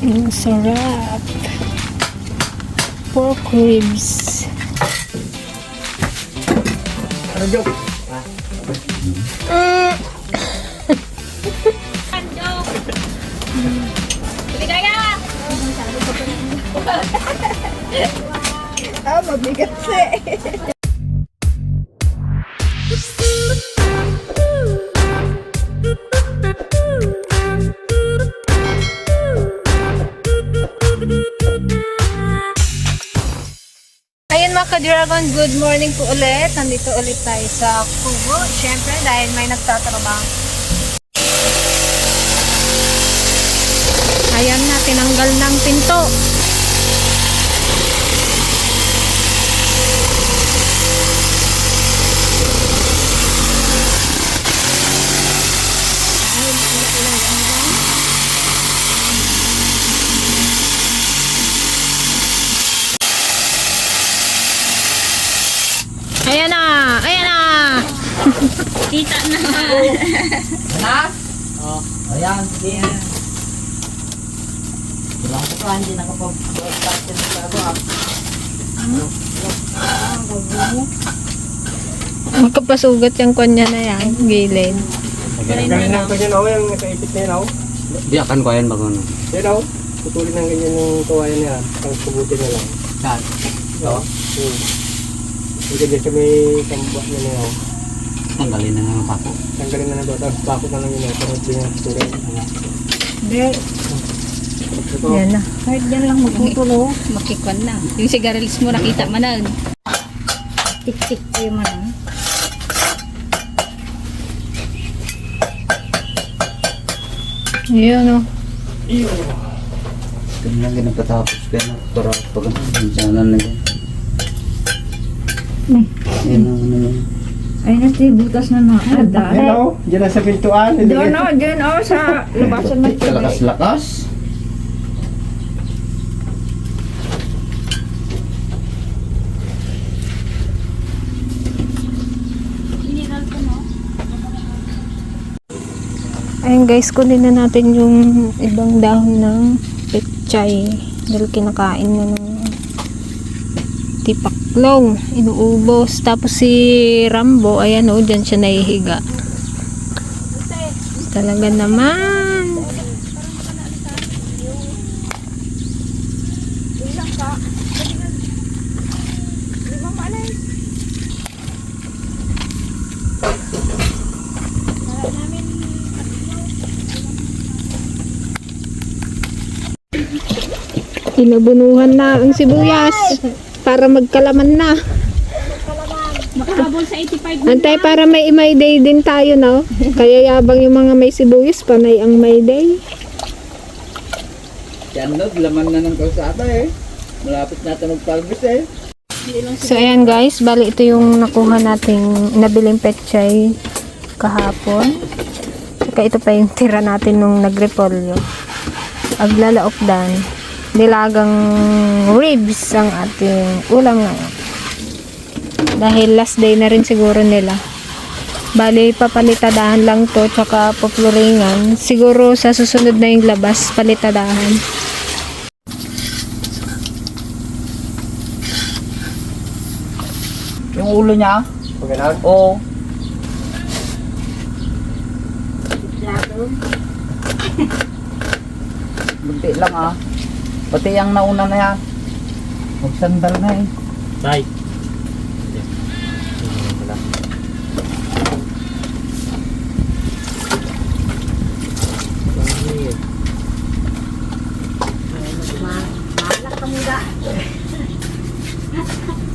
Ang sarap. Pork ribs. Ano joke? Mm. Ah, mabigat siya ka-dragon, good morning po ulit. Nandito ulit tayo sa Kubo. Siyempre dahil may nagtatrabaho. Ayan na, tinanggal ng pinto. Ayan na! Ayan na! Kita na! Na? Oh, ayan. Ayan. Walang ko pa, hindi nakapag-start na sa ako. ah. Magkapasugat yung kanya na yan, gilid. Ganyan lang ko dyan, oh, yung nakaipit na yun, oh. Diyakan ko yan bago ano. Yan, oh. Putulin ng ganyan yung kawayan niya. Tapos pubutin na lang. Saan? Ito? Hmm. Hindi dyan sa may tambak na niya, oh. Tanggalin na ng pako. Tanggalin na na ito. Tapos bakot na lang yun, oh. Pero hindi niya putulin. Ito, Yan na. Kahit dyan lang magputulo. makikwan na. Yung sigarilis mo nakita man na. Tik-tik kayo man. ah. Ayan o. Kami lang ginagkatapos kaya na. Para pag sana na yan. May. Yan ang ano yun. Ay, nati, butas na na. Yan, dahil. oh. Dyan na sa pintuan. Doon, oh, dyan, oh, sa labasan ng tubig. Kalakas-lakas. Ayun guys, kunin na natin yung ibang dahon ng pechay. Dahil kinakain na ng tipaklong. Inuubos. Tapos si Rambo, ayan o, dyan siya nahihiga. Talaga naman. Inabunuhan na ang sibuyas para magkalaman na. Makahabol sa 85 Antay para may may day din tayo, no? Kaya yabang yung mga may sibuyas, panay ang may day. Yan no, laman na ng kalsada eh. Malapit natin magpalbis eh. So, ayan guys, bali ito yung nakuha nating nabiling petchay kahapon. Saka ito pa yung tira natin nung nagrepolyo. Aglalaokdan. Nilagang ribs ang ating ulam ngayon. Dahil last day na rin siguro nila. Bali, papalitadahan lang to, tsaka popluringan. Siguro sa susunod na yung labas, palitadahan. Yung ulo niya, Pag ganun. oo. Bunti lang ah. Pati ang nauna na yan. Magsandal na eh. Bye.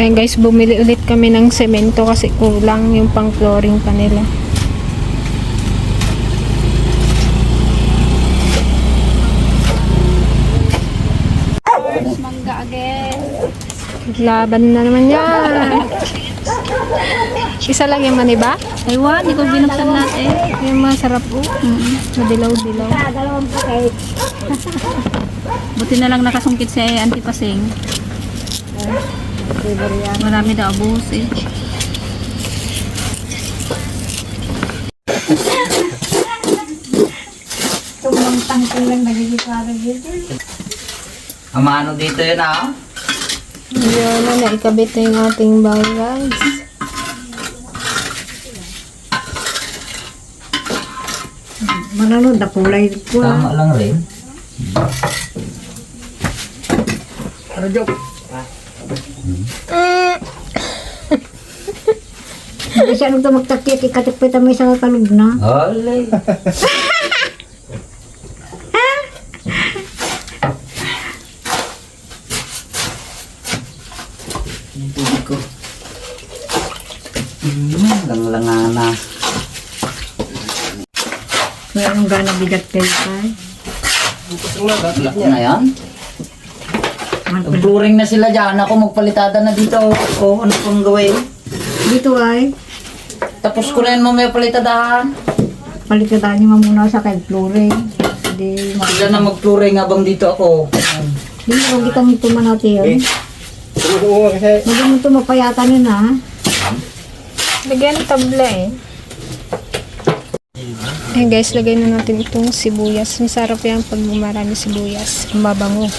Ayan guys, bumili ulit kami ng semento kasi kulang yung pang flooring pa nila. Mangga again. Laban na naman yan. Isa lang yung maniba? Ewan, hindi ko binuksan natin. Eh. Yung masarap po. Oh. Mm -hmm. Madilaw-dilaw. Buti na lang nakasungkit si Auntie Pasing. Marami daw abos eh. Tumang tangkil lang nagiging parang dito. Amano dito yun ah. Yun na, naikabit na yung ating bowl, guys. Manalo, napulay ko ah. Tama lang rin. Hindi siya nung tumagtakit, ikatipit ang may isang kalog na. Olay. Yung tubig ko. Mm, langlangana. Kaya nung gana bigat kayo pa. Laki na yan. Nag-flooring na sila dyan. Ako magpalitada na dito. O, ano pang gawin? Dito ay, Tapos ko na yun mamaya palitadahan. palikatan niyo muna sa kay flooring. Hindi, Sila na mag-flooring habang dito ako. hindi mo kita mo tumanati yun. Tumukuha kasi. Mo tumapayatan yun ha. Lagyan ng tabla eh. Ayan guys, lagay na natin itong sibuyas. Masarap yan pag marami sibuyas. Ang mabango.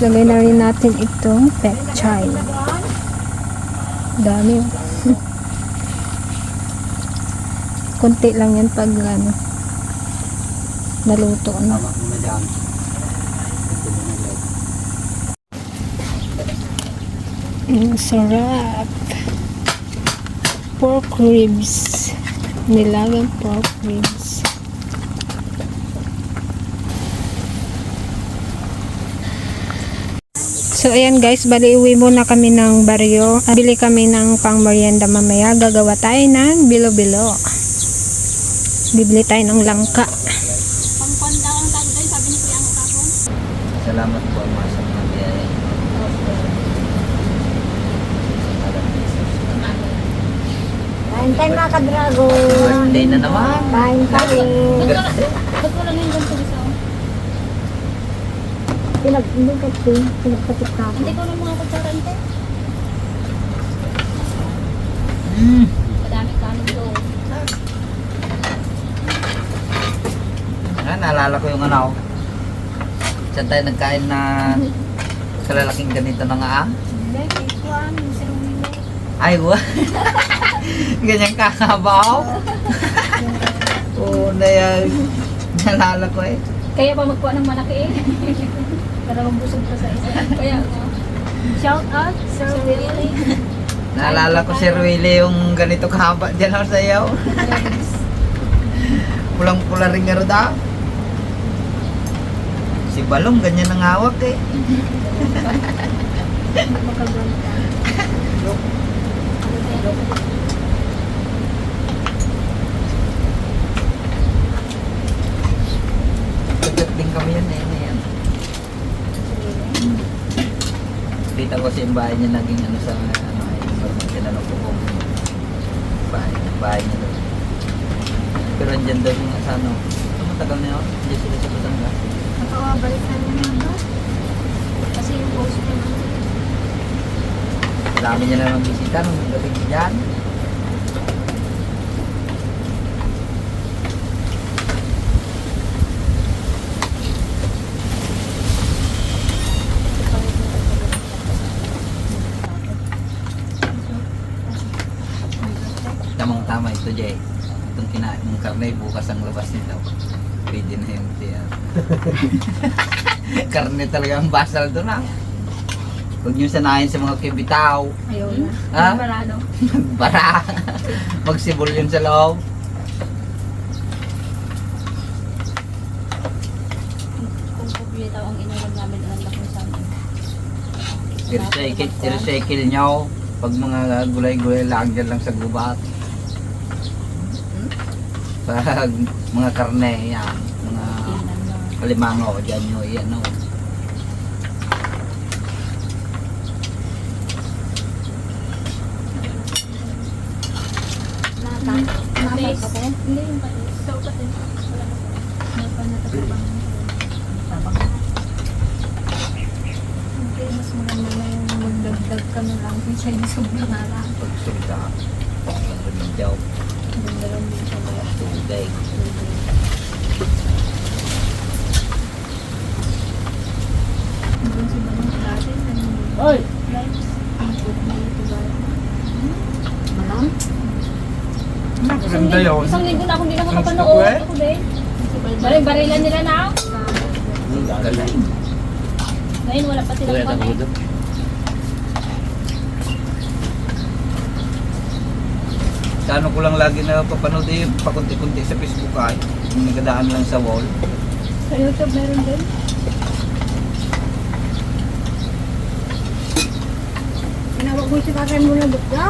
Guys, lagay na rin natin itong pechay. Dami. oh. Kunti lang yan pag ano, naluto na. Ang sarap. Pork ribs. Nilagang pork ribs. So ayan guys, bali uwi muna kami ng baryo. Bili kami ng pang merienda mamaya. Gagawa tayo ng bilo-bilo. Bibili tayo ng langka. Salamat po ang masa mga biyaya. Kain tayo mga kadrago. Birthday na naman. Kain tayo. Ba't wala na yung ganito isa? Pinagbukat ko. Pinagpatik ka. Hindi ko ng mga kutsarante. Mm. Madami kanin doon. Ah, naalala ko yung ano. Saan tayo nagkain na kalalaking ganito na nga ah? Hindi, ito ah. Ay, wa. Ganyan kakabaw. Oo na yan. Naalala ko eh. Kaya pa magkuha ng malaki eh. Para mabusog pa sa isa. Kaya. Shout out, Sir Willie. Naalala ko si Ruile yung ganito kahaba dyan ako sa iyo. Pulang-pula rin nga daw. Si Balong, ganyan ang hawak eh. Tagat din kami yan eh. Yan. Kita ko yung bahay niya naging ano sa ano ay tinanong ko kung bahay, bahay niya doon. Pero andyan daw yung sa ano. Matagal na yun. Diyan sila sa Batangas. Nakawabalikan mo na ba? Kasi yung post ko Dami niya na ng bisita nung galing dyan. tamang tama ito Jay itong kinain mong karne bukas ang labas nito pwede na yun siya karne talaga ang basal doon ah Huwag niyo sanayin sa mga kibitaw. Ayaw hmm? na. Ha? Bara, no? Bara. Magsibol yun sa loob. Kung kibitaw ang inulam namin, ang laki sa amin. I-recycle, i-recycle nyo. Pag mga gulay-gulay lang dyan lang sa gubat. Pag mga karne, yan. Mga alimango, dyan nyo, yan. Patis. Hindi yung patis. So, patis. Wala. May pa natatabang. Hindi, mas maganda na yung magdagdag ka na lang kaysa yung sobrang na lang. Pag sulta, ang lumidyaw, Ganda lang din siya wala. tubig. Oy! Ang na? Malam? Isang linggo, isang linggo na akong hindi nakakapanood. Ako din. Baril-barilan nila na. Galay. Ngayon wala pa silang pamay. Sa ano ko lang lagi na papanood eh, pakunti-kunti sa Facebook ay, yung nagadaan lang sa wall. Sa YouTube meron din. Tinawag mo si kakay mo na bukla?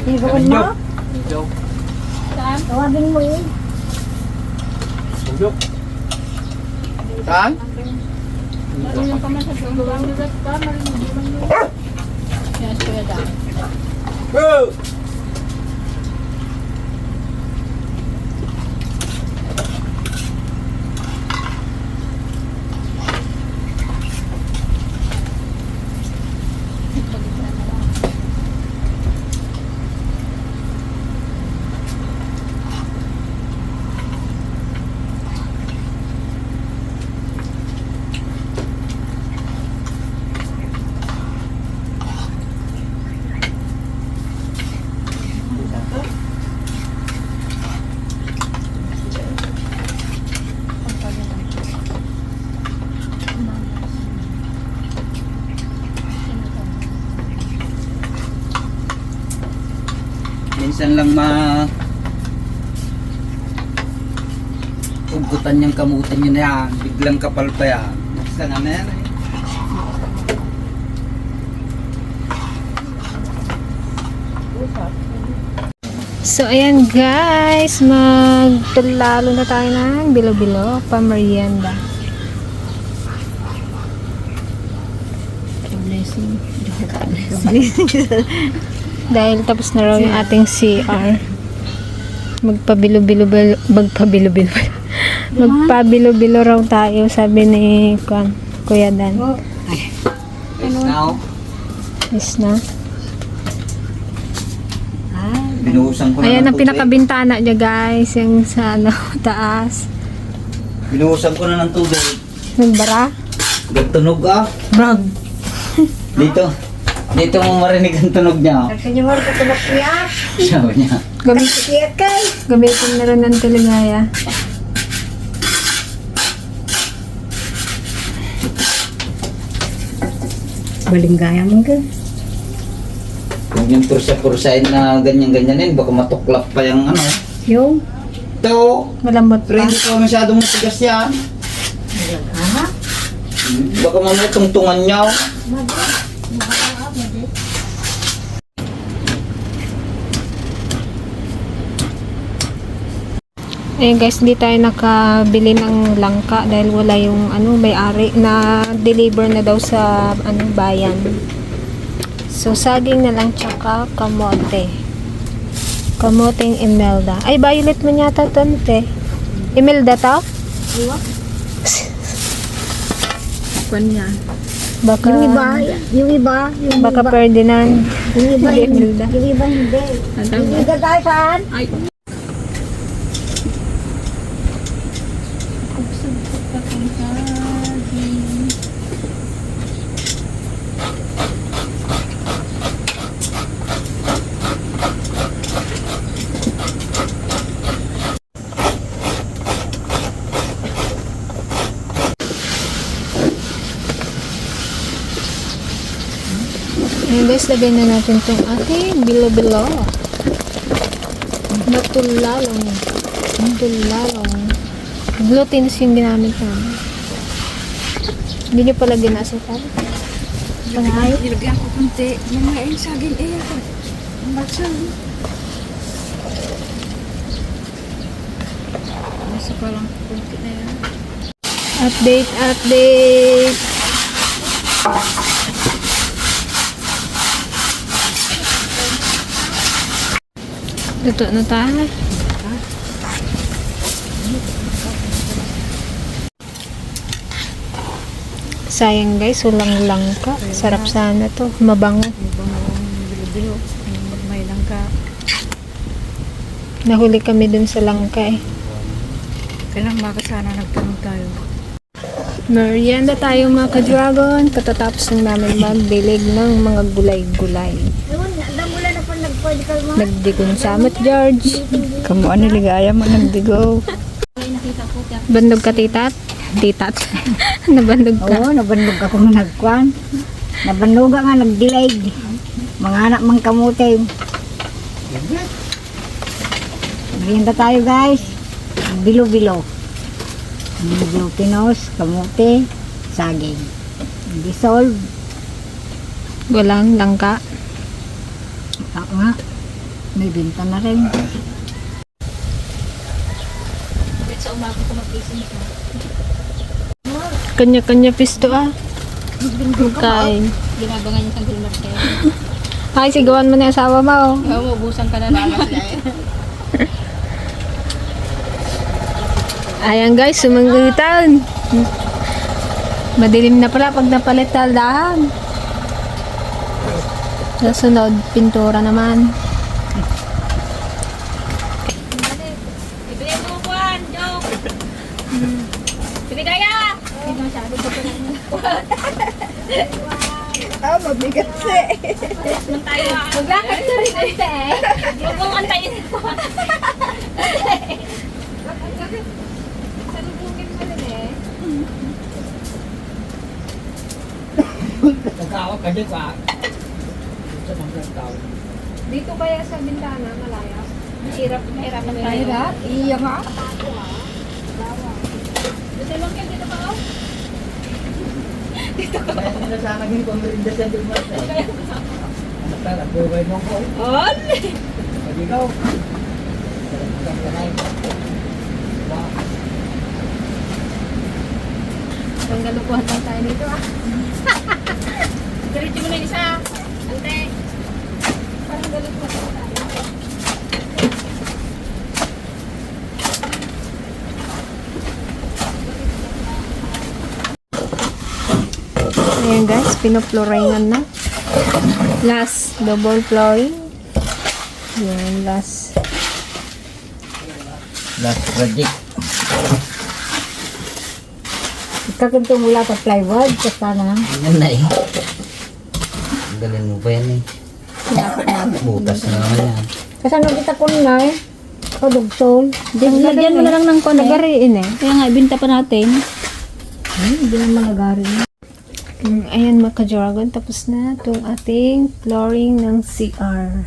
Sabi mo? joke. Saan? Tawagin mo yun. Sundok. Saan? Marunong ka man sa Sunggulang Lugat ka, marunong man yun. Yes, Kuya Dan. Oh! Minsan lang ma ugutan niyang kamutin niya na yan. Biglang kapal pa yan. Basta nga na yan eh. So, ayan guys, magtulalo na tayo ng bilo-bilo, pamerienda. Dahil tapos na raw yung ating CR. Magpabilo-bilo, magpabilo-bilo. Magpabilo-bilo raw tayo, sabi ni Kwan, Kuya Dan. Guys, now, Yes na. binuhusan ko na Ayan ng ang pinakabintana niya guys, yung sa ano, taas. Binuhusan ko na ng tubig. Nagbara. Gagtunog ah. Brag. Dito. Dito mo marinig ang tunog niya. Kasi niyo mo rin katulog siya. Sabi niya. Gamit, Siya kay. gamitin na rin ng teligaya. Balinggaya mo ka. Kung yung pursa-pursain na ganyan-ganyanin, baka matuklap pa yung ano. Yung? Ito, Malambot pero pa. hindi ko masyadong matigas yan. Ha? Baka mamaya tungtungan niya. oh. Ayun guys, hindi tayo nakabili ng langka dahil wala yung ano, may-ari na deliver na daw sa ano bayan. So, saging na lang tsaka kamote. Kamoteng Imelda. Ay, violet mo yata ito, te. Imelda to? Kanya. Baka, Yung iba, yung iba, yung baka iba, Ferdinand. yung iba, Hindi, hindi. Imelda. Yung iba, hindi. Yung iba tayo saan? Ayun guys, lagay na natin itong ating bilo-bilo. Natulalong. Natulalong. Glutinous yung ginamit namin. Hindi nyo pala ginasukan. Panay. Nilagyan ko kunti. Mga yung saging eh ako. Ang baksan. Nasa pa lang kunti na yan. Update, update. Luto na tayo. Sayang guys, walang langka. Sarap sana to. Mabango. May langka. Nahuli kami dun sa langka eh. Kailang baka sana nagtanong tayo. Merienda tayo mga ka-dragon. Katatapos ng namin magdilig ng mga gulay-gulay. Nagdigon samot, George. Kamu ano ligaya mo nagdigo? Bandog ka, titat? Titat. Nabandog ka. Oo, nabandog ako nga nagkwan. Nabandog nga nagdilig. Mga anak mang kamote. Merienda tayo guys. Bilo-bilo. Bilo pinos, kamote, saging. Dissolve. Walang langka. Ako nga. May binta na rin. Sa umaga ko mag-ising. Kanya-kanya pisto ah. Magkain. Ginabangan niya sa Gilmarte. Ay, sigawan mo na yung asawa mo. oh. Oo, maubusan ka na naman sila eh. Ayan guys, sumanggitan. Madilim na pala pag napalit taldahan. Nasunod, pintura naman. Ibigay mo kuhan, joke! Sige kaya! Hindi masyado ka pa lang. Ah, mabigat siya. Tayo, maglakad ka rin ate eh. Huwag mong antayin ko. Salubungin mo rin eh. Nagkawag ka dyan sa... Sa mga tao. Dito kaya sa bintana, malaya. Mahirap, mahirapan tayo. Iya nga. Gusto mo kayo dito ka oh? Kaya nila sana naging pamirinda sa Dumarte. Ano ka, nagbuhay mo ko. On! Pag ikaw. Sarap ka. Ang galukuhan lang tayo dito ah. Diretso mo na isa. Ante. Parang mo sa tayo. Ayan guys, pinoploringan na. Last, double flooring. Yan, last. Last project. Kakunto mula sa plywood. Basta na. Yan na eh. Ang Galing mo pa yan eh. Butas na naman yan. Kasi ano kita ko na eh. Kadugsol. Lagyan mo na lang ng kone. Nagariin eh. Kaya nga, ibinta pa natin. Hmm, Hindi naman nagari. Mm, Ayan mga ka-dragon, tapos na itong ating flooring ng CR.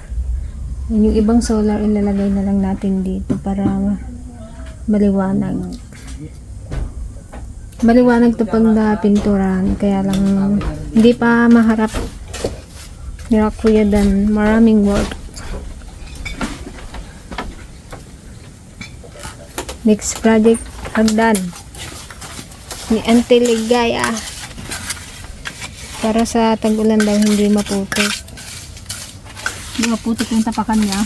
Yung ibang solar ilalagay na lang natin dito para maliwanag. Maliwanag to pag napinturan, kaya lang hindi pa maharap. Nila Kuya Dan, maraming work. Next project, hagdan. Ni Auntie Ligaya. Para sa tag-ulan daw hindi maputik. Di ba putik yung tapakan niya?